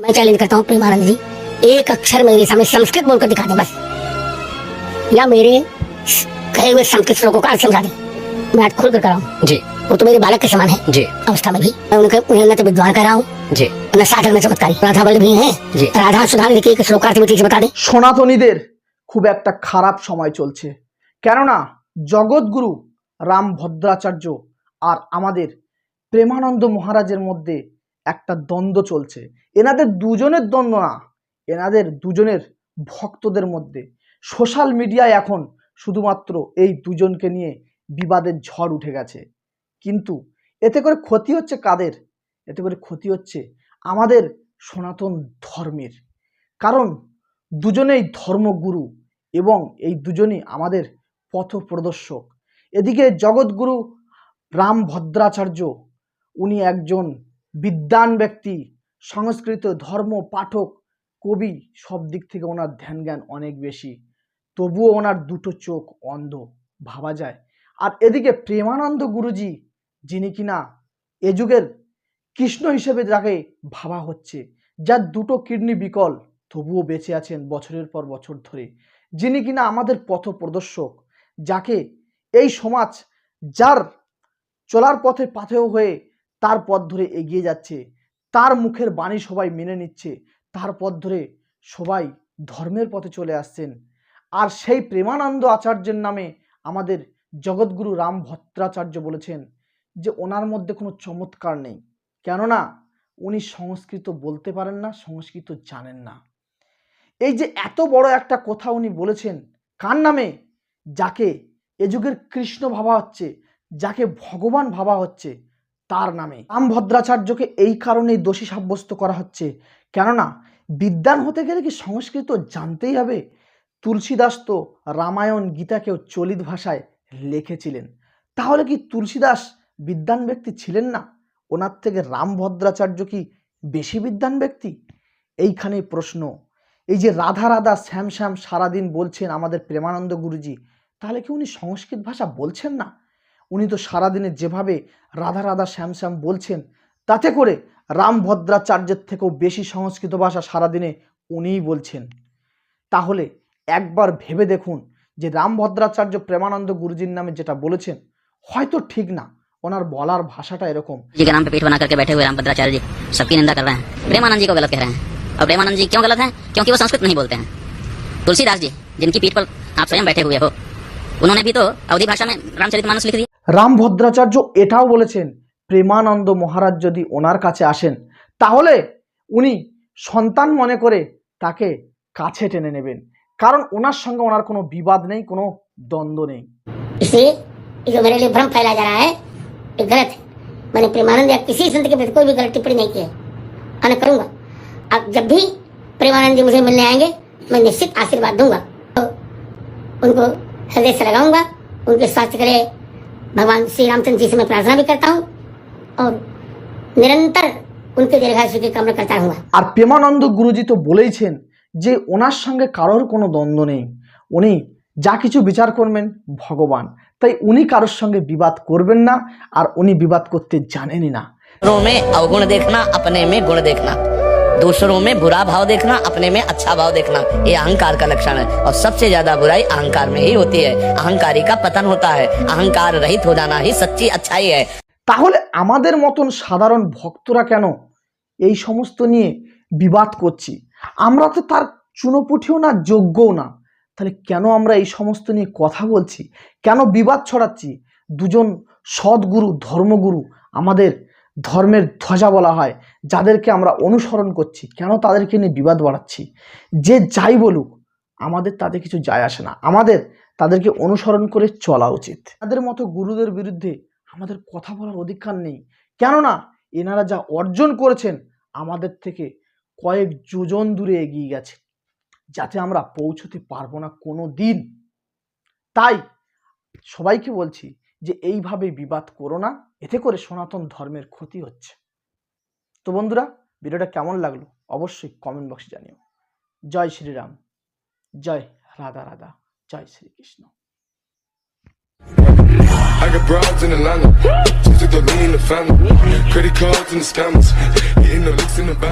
मैं चैलेंज करता हूँ प्रेमानंद जी एक अक्षर मेरे सामने संस्कृत बोलकर दिखा दे बस या मेरे कहे हुए संस्कृत श्लोकों का अर्थ समझा दे मैं आज खुल कर कराऊँ जी वो तो मेरे बालक के समान है जी अवस्था में भी मैं उनके उन्हें न तो विद्वान कर रहा हूँ जी न साधक में चमत्कारी राधा बल्लभ भी हैं जी। राधा सुधा लिखी एक श्लोकार्थ में ठीक से बता दे সনাতনীদের খুব একটা খারাপ সময় চলছে কেননা জগৎগুরু রাম ভদ্রাচার্য আর আমাদের প্রেমানন্দ মহারাজের মধ্যে একটা দ্বন্দ্ব চলছে। এনাদের দুজনের দ্বন্দ্ব না, এনাদের দুজনের ভক্তদের মধ্যে। সোশ্যাল মিডিয়ায় এখন শুধুমাত্র এই দুজনকে নিয়ে বিবাদের ঝড় উঠে গেছে। কিন্তু এতে করে ক্ষতি হচ্ছে কাদের? এতে করে ক্ষতি হচ্ছে আমাদের সনাতন ধর্মের। কারণ দুজনেই ধর্মগুরু এবং এই দুজনই আমাদের পথ প্রদর্শক এদিকে জগৎগুরু রাম ভদ্রাচার্য উনি একজন বিদ্বান ব্যক্তি, সংস্কৃত ধর্ম, পাঠক, কবি সব দিক থেকে ওনার ধ্যান জ্ঞান অনেক বেশি। তবুও ওনার দুটো চোখ অন্ধ, ভাবা যায়। আর এদিকে প্রেমানন্দ গুরুজি, যিনি কিনা এ যুগের কৃষ্ণ হিসেবে যাকে ভাবা হচ্ছে, যার দুটো কিডনি বিকল, তবুও বেঁচে আছেন বছরের পর বছর ধরে। যিনি কিনা আমাদের পথ প্রদর্শক, যাকে এই সমাজ, যার চলার পথে পাথেয় হয়ে তার পথ ধরে এগিয়ে যাচ্ছে। তার মুখের বাণী সবাই মেনে নিচ্ছে। তার পথ ধরে সবাই ধর্মের পথে চলে আসছেন। আর সেই প্রেমানন্দ আচার্যের নামে আমাদের জগৎগুরু রাম ভদ্রাচার্য বলেছেন যে, ওনার মধ্যে কোনো চমৎকার নেই। কেননা, উনি সংস্কৃত বলতে পারেন না, সংস্কৃত জানেন না। এই যে এত বড় একটা কথা উনি বলেছেন, কার নামে? যাকে এ যুগের কৃষ্ণ ভাবা হচ্ছে, যাকে ভগবান ভাবা হচ্ছে তার নামে। রাম ভদ্রাচার্যকে এই কারণেই দোষী সাব্যস্ত করা হচ্ছে। কেননা, বিদ্যান হতে গেলে কি সংস্কৃত জানতেই হবে? তুলসীদাস তো রামায়ণ গীতাকেও চলিত ভাষায় লিখেছিলেন। তাহলে কি তুলসীদাস বিদ্যান ব্যক্তি ছিলেন না? ওনার থেকে রাম ভদ্রাচার্য কি বেশি বিদ্যান ব্যক্তি? এইখানে প্রশ্ন। এই যে রাধা রাধা শ্যাম শ্যাম সারাদিন বলছেন আমাদের প্রেমানন্দ গুরুজি, তাহলে কি উনি সংস্কৃত ভাষা বলছেন না? উনি তো সারাদিনে যেভাবে রাধা রাধা শ্যাম শ্যাম বলছেন তাতে করে রাম ভদ্রাচার্যের থেকেও বেশি সংস্কৃত ভাষা সারাদিনে উনিই বলছেন তাহলে একবার ভেবে দেখুন যে রাম ভদ্রাচার্য প্রেমানন্দ গুরুজির নামে যেটা বলেছেন হয়তো ঠিক না ওনার বলার ভাষাটা এরকম जी के नाम पे पीठ बना करके बैठे हुए रामभद्राचार्य जी सबकी निंदा कर रहे हैं प्रेमानंद जी को गलत कह रहे हैं और प्रेमानंद जी क्यों गलत हैं क्योंकि वो संस्कृत नहीं बोलते हैं तुलसीदास जी जिनकी पीठ पर आप स्वयं बैठे हुए हो उन्होंने भी तो अवधि भाषा में रामचरितमानस लिख दिया রাম ভদ্রাচার্য এটাও বলেছেন প্রেমানন্দ মহারাজ যদি ওনার কাছে আসেন তাহলে উনি সন্তান মনে করে তাকে কাছে টেনে নেবেন কারণ ওনার সঙ্গে ওনার কোনো বিবাদ নেই কোনো দ্বন্দ্ব নেই इसलिए ये जो मेरे लिए भ्रम फैला जा रहा है ये गलत है मैंने प्रेमानंद या किसी संत के प्रति कोई भी गलत टिप्पणी नहीं की है और न करूंगा अब जब भी प्रेमानंद जी मुझे मिलने आएंगे मैं निश्चित आशीर्वाद दूंगा तो उनको हृदय से लगाऊंगा उनके स्वास्थ्य के लिए भगवान श्री रामचंद्र जी से मैं प्रार्थना भी करता हूँ और निरंतर उनके दीर्घायु की कामना करता रहूंगा আর প্রেমানন্দ গুরুজি তো বলেইছেন যে ওনার সঙ্গে কারোর কোনো দ্বন্দ্ব নেই উনি যা কিছু বিচার করবেন ভগবান তাই উনি কারোর সঙ্গে বিবাদ করবেন না আর উনি বিবাদ করতে জানেনই না दूसरों में अवगुण देखना अपने में गुण देखना दूसरों में बुरा भाव देखना अपने में अच्छा भाव देखना ये अहंकार का लक्षण है और सबसे ज्यादा बुराई अहंकार में ही होती है अहंकारी का पतन होता है अहंकार रहित हो जाना ही सच्ची अच्छाई है তাহলে আমাদের মতন সাধারণ ভক্তরা কেন এই সমস্ত নিয়ে বিবাদ করছি আমরা তো তার চুনোপুঠিও না যোগ্যও না তাহলে কেন আমরা এই সমস্ত নিয়ে কথা বলছি কেন বিবাদ ছড়াচ্ছি দুজন সদ্গুরু ধর্মগুরু আমাদের ধর্মের ধ্বজা বলা হয়, যাদেরকে আমরা অনুসরণ করছি, কেন তাদেরকে নিয়ে বিবাদ বাড়াচ্ছি? যে যাই বলুক, আমাদের তাতে কিছু যায় আসে না। আমাদের তাদেরকে অনুসরণ করে চলা উচিত। তাদের মতো গুরুদের বিরুদ্ধে আমাদের কথা বলার অধিকার নেই। কেননা, এনারা যা অর্জন করেছেন, আমাদের থেকে কয়েক যোজন দূরে এগিয়ে গেছে, যাতে আমরা পৌঁছতে পারব না কোনো দিন তাই সবাইকে বলছি যে এইভাবে বিবাদ করো না এতে করে সনাতন ধর্মের ক্ষতি হচ্ছে তো বন্ধুরা ভিডিওটা কেমন লাগল অবশ্যই কমেন্ট বক্সে জানিও জয় শ্রীরাম জয় রাধা রাধা জয় Shrikrishna I got broads in Atlanta. Just took the lean the family. Credit cards and the scammers. Hitting the licks in the bank.